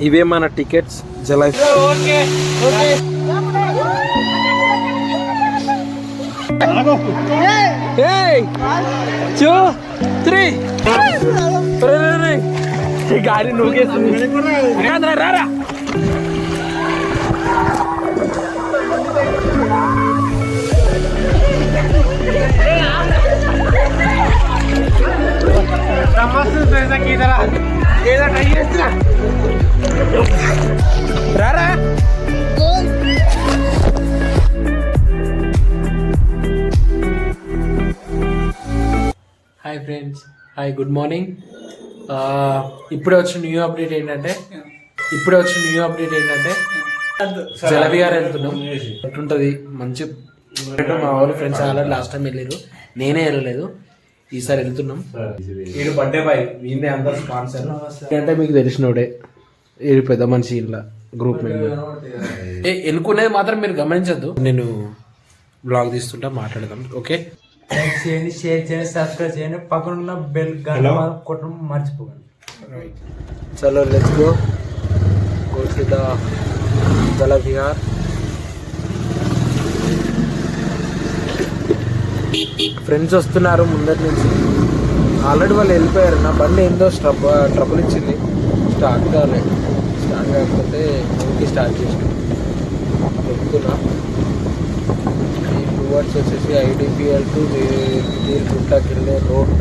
ఇవే మన tickets జలై. Two three! గాడి నువ్వు రారా! Hi friends. Hi good morning. ఇప్పుడే వచ్చిన న్యూ అప్డేట్ ఏంటంటే ఇప్పుడే వచ్చిన న్యూ అప్డేట్ ఏంటంటే జలవిహార్ వెళ్తున్నాం. ఎట్లుంటుంది? మంచి మా వాళ్ళు ఫ్రెండ్స్ ఆల్రెడీ లాస్ట్ టైం వెళ్ళారు నేనే వెళ్ళలేదు. ఈసారి వెళ్తున్నాం. వీడు బర్త్డే బాయ్ వీందే అందరు స్పాన్సర్ అంటే మీకు తెలిసినోడే వీడు. పెద్ద మనిషి ఇంట్లో గ్రూప్ మెంబర్. ఏ ఎన్నుకునేది మాత్రం మీరు గమనించద్దు. నేను బ్లాగ్ తీస్తుంటా మాట్లాడదాం. ఓకే లైక్ చేయండి షేర్ చేయండి సబ్స్క్రైబ్ చేయండి. పక్కన ఉన్న బెల్ గంట కొట్టడం మర్చిపోకండి. చలో let's go go to the Jala Vihar friends వస్తున్నారు ముందటి నుంచి. ఆల్రెడీ వాళ్ళు వెళ్ళిపోయారు. నా బండి ఏందో స్ట్రబ్ ట్రబుల్ ఇచ్చింది. స్టార్ట్ కాలేదు స్టార్ట్ కాకపోతే ఊరికి స్టార్ట్ చేసిన. వెళ్తున్నా. ఈ టూ వర్డ్స్ వచ్చేసి ఐడిపిఎల్ టు గుంటాకి వెళ్ళే రోడ్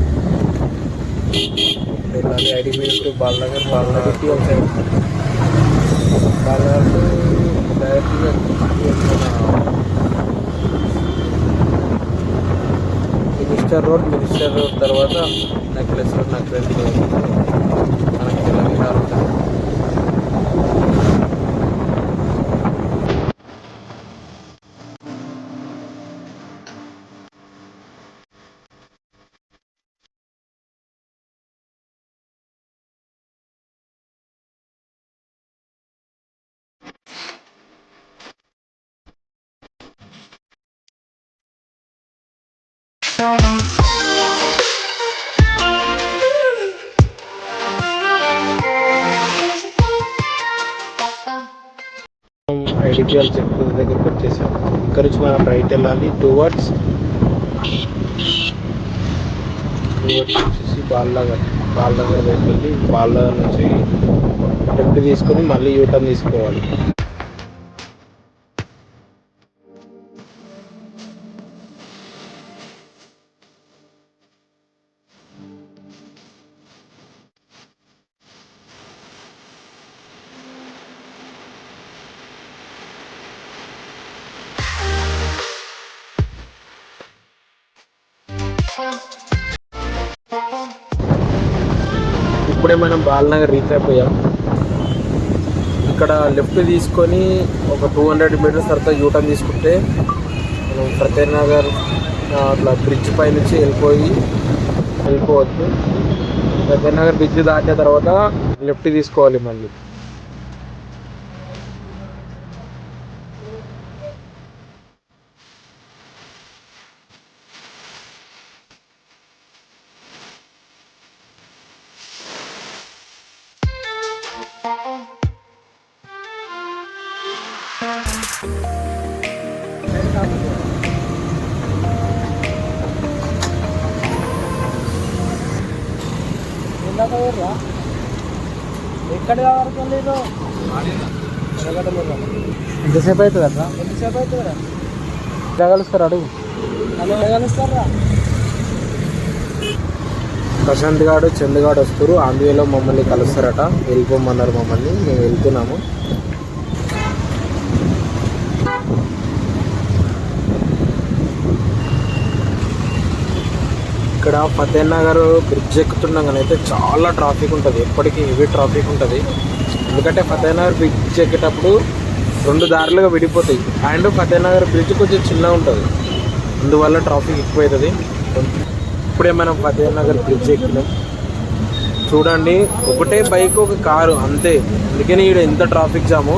వెళ్ళాలి IDPL to Balanagar Balanagar PL side Balanagar to డైరెక్ట్గా మినిస్టర్ రోడ్ మినిస్టర్ రోడ్ తర్వాత necklace road necklace road IDPL check దగ్గరికి వచ్చేసాం. ఇక్కడ నుంచి మనం రైట్ వెళ్ళాలి. టూ వర్డ్స్ టూ వర్డ్స్ వచ్చేసి బాల్నగర్. బాల్నగర్ దగ్గరికి వెళ్ళి బాల్నగర్ నుంచి లెఫ్ట్ తీసుకొని మళ్ళీ యూటర్న్ తీసుకోవాలి. ఇప్పుడే మనం బాలనగర్ రీచ్ అయిపోయాం ఇక్కడ లెఫ్ట్ తీసుకొని ఒక టూ హండ్రెడ్ మీటర్స్ తర్వాత యూటర్న్ తీసుకుంటే మనం ఫతేహ్ నగర్ అట్లా బ్రిడ్జ్ పై నుంచి వెళ్ళిపోయి వెళ్ళిపోవచ్చు. ఫతేహ్ నగర్ బ్రిడ్జ్ దాటిన తర్వాత లెఫ్ట్ తీసుకోవాలి మళ్ళీ. ఎక్కడ వరకు లేదు ఎంతసేపు అవుతుంది అట్లా ఎంతసేపు అవుతుందా కలుస్తారు అడుగు. హలో కలుస్తారా ప్రశాంత్ గాడు చంద్ గాడు వస్తారు. ఆంధ్రలో మమ్మల్ని కలుస్తారట. వెళ్ళిపోమన్నారు మమ్మల్ని. మేము వెళ్తున్నాము. ఇక్కడ ఫతేహ్ నగర్ బ్రిడ్జ్ ఎక్కుతున్నాం అయితే చాలా ట్రాఫిక్ ఉంటుంది. ఎప్పటికీ హెవీ ట్రాఫిక్ ఉంటుంది. ఎందుకంటే ఫతేహ్ నగర్ బ్రిడ్జ్ ఎక్కేటప్పుడు రెండు దారులుగా విడిపోతాయి. అండ్ ఫతేహ్ నగర్ బ్రిడ్జ్ కొంచెం చిన్నగా ఉంటుంది. అందువల్ల ట్రాఫిక్ ఎక్కువ అవుతుంది ఇప్పుడే మనం ఫతేహ్ నగర్ బ్రిడ్జ్ ఎక్కినాం. చూడండి ఒకటే బైక్ ఒక కారు అంతే. అందుకని ఇక్కడ ఎంత ట్రాఫిక్ జాము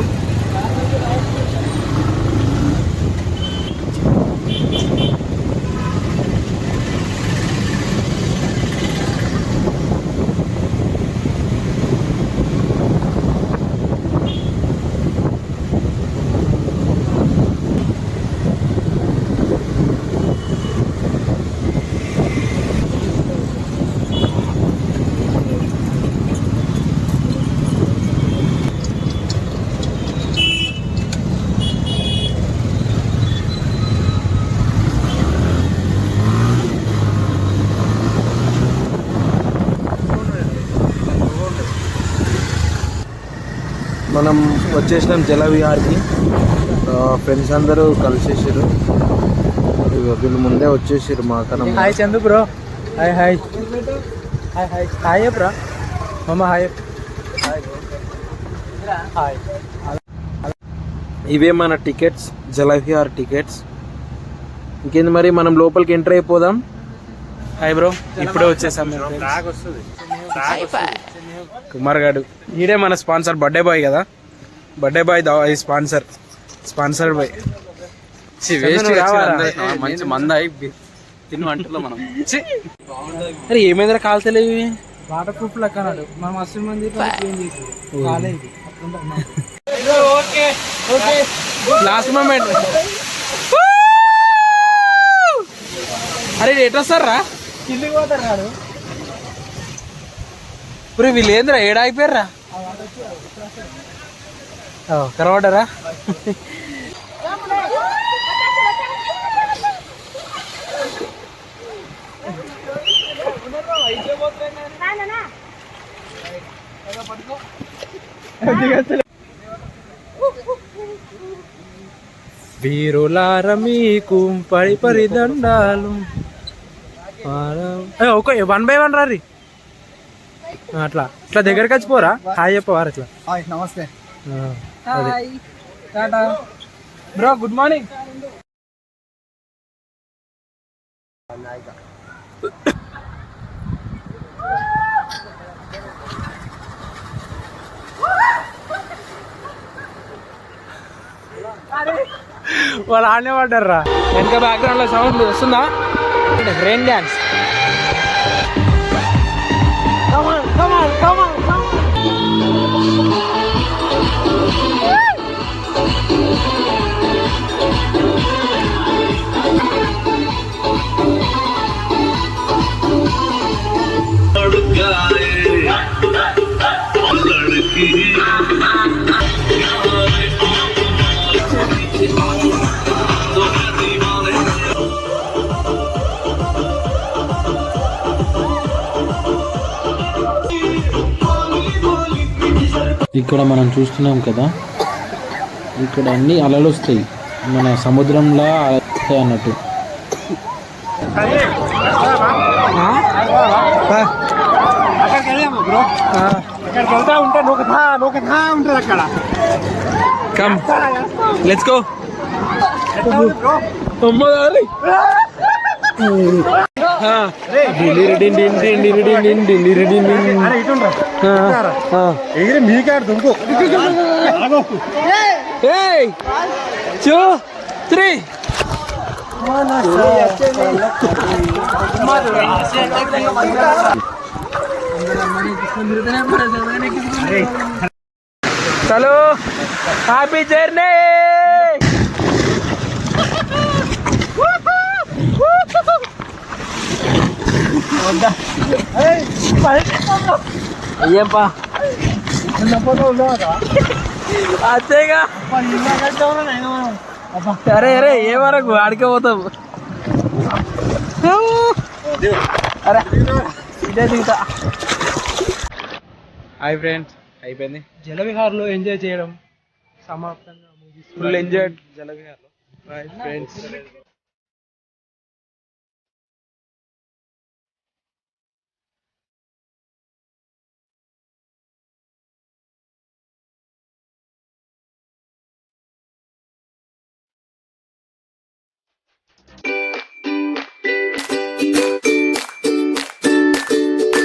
మనం వచ్చేసినాం జలవిహార్కి ఫ్రెండ్స్ అందరూ కలిసేసారు వీళ్ళు ముందే వచ్చేసారు మా కన్నా hi Chandu bro. Hi hi. Hi hi. Hi bro. మమ్మ హాయ్. హాయ్. ఇవే మన టికెట్స్ జలవిహార్ టికెట్స్. ఇంకేంది మరి మనం లోపలికి ఎంటర్ అయిపోదాం. Hi bro. ఇప్పుడే వచ్చేసాం మేము కుమార్ గారు ఈడే మన స్పాన్సర్ బర్త్డే బాయ్ కదా. Birthday boy sponsor. Sponsor boy. మంచి మంద తిను అంటున్నాం మనం. అరే ఏమైందిరా కాల్తలేవి వాటర్ ప్రూఫ్ లెక్క అన్నాడు మనం అసలు మంది క్లీన్ చేసి కాలేదు లాస్ట్ మూమెంట్ అరే ఎట్లా వస్తారా? కిందికి పోతారు కాదు ఇప్పుడు వీళ్ళు ఏందిరా ఏడా అయిపోయారా వీరులార మీకు పడి పడి దండాలు. వన్ బై వన్ రారి అట్లా. ఇట్లా దగ్గరికి వచ్చి పోరా? హాయ్ చెప్పవారు ఇట్లా. నమస్తే. Bro good morning. వాళ్ళు ఆడనే పడ్డారా వెనక బ్యాక్గ్రౌండ్లో సౌండ్ వస్తుందా? Rain dance. ఇక్కడ మనం చూస్తున్నాం కదా. ఇక్కడ అన్ని అలలు వస్తాయి. మన సముద్రంలో వస్తాయి అన్నట్టు. అక్కడికి వెళ్తా ఉంటే నూక థా నూక థా ఉంటుంది అక్కడ come let's go మీకాడు దుంకు two three చలో హ్యాపీ జర్నీ Ayyappa. అంతేగా? అరే అరే ఏ వరకు? ఆడికే పోతావు. అరే ఇదే దిగుతా. హాయ్ ఫ్రెండ్స్ అయిపోయింది. జలవిహార్లో ఎంజాయ్ చేయడం. సమాప్తంగా ఫుల్ ఎంజాయ్ జలవిహార్లో. ఫ్రెండ్స్